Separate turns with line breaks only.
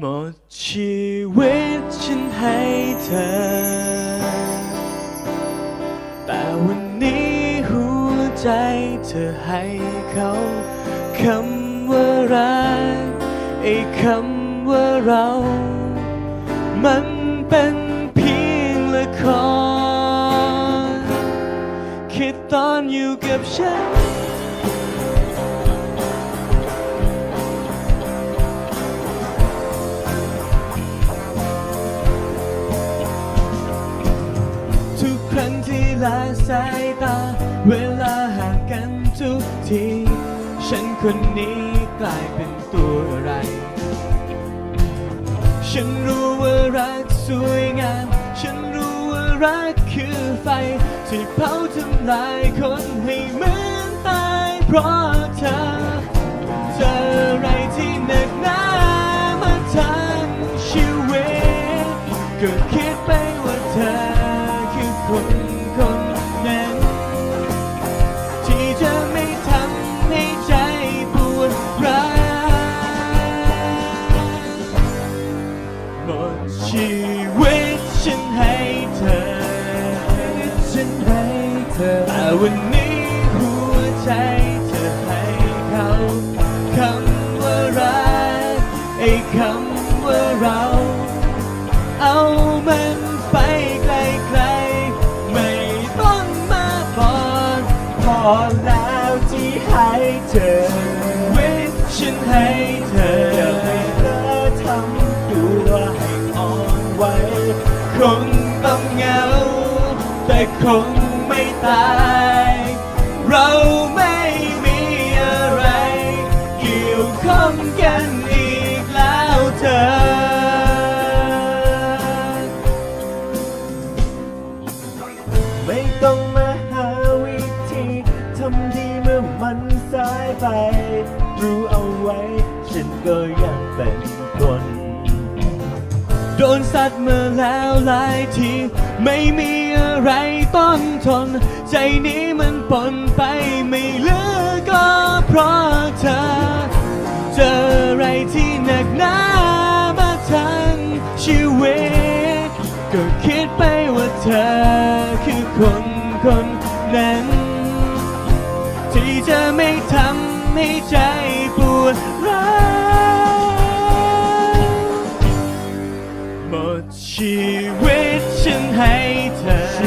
หมดชีวิตฉันให้เธอ แต่วันนี้หัวใจเธอให้เขาคำว่ารักไอ้คำว่าเรา มันเป็นเพียงละครคิดตอนอยู่กับฉัน ละสายตา เวลาห่างกันทุกที ฉันคนนี้กลายเป็นตัวอะไร ฉันรู้ว่ารักสวยงาม ฉันรู้ว่ารักคือไฟ ที่เผาทำลายคนให้เหมือนตายเพราะเธอเจออะไรที่หนักหนามาทั้งชีวิตก็คิด ชีวิตฉันให้เธอฉันให้เธอแต่วันนี้หัวใจเธอให้เขาคำว่ารักไอ้คำว่าเรา เอามันไปไกลๆไม่ต้องมาบอกพอแล้วที่ให้เธอเวทฉันให้เธอ คงไม่ตาย เราไม่มีอะไร เกี่ยวข้องกันอีกแล้วเธอ
ไม่ต้องมาหาวิธีทำดีเมื่อมันสายไป รู้เอาไว้ ฉันก็ยังเป็นคน
โดนสัตว์มาแล้วหลายที ไม่มีอะไรต้องทน ใจนี้มันปนไปไม่เลือกก็เพราะเธอ เจออะไรที่หนักหนามาทั้งชีวิต ก็คิดไปว่าเธอคือคนคนนั้น ที่จะไม่ทำให้ใจปวดร้าวหมดชีวิต 深海的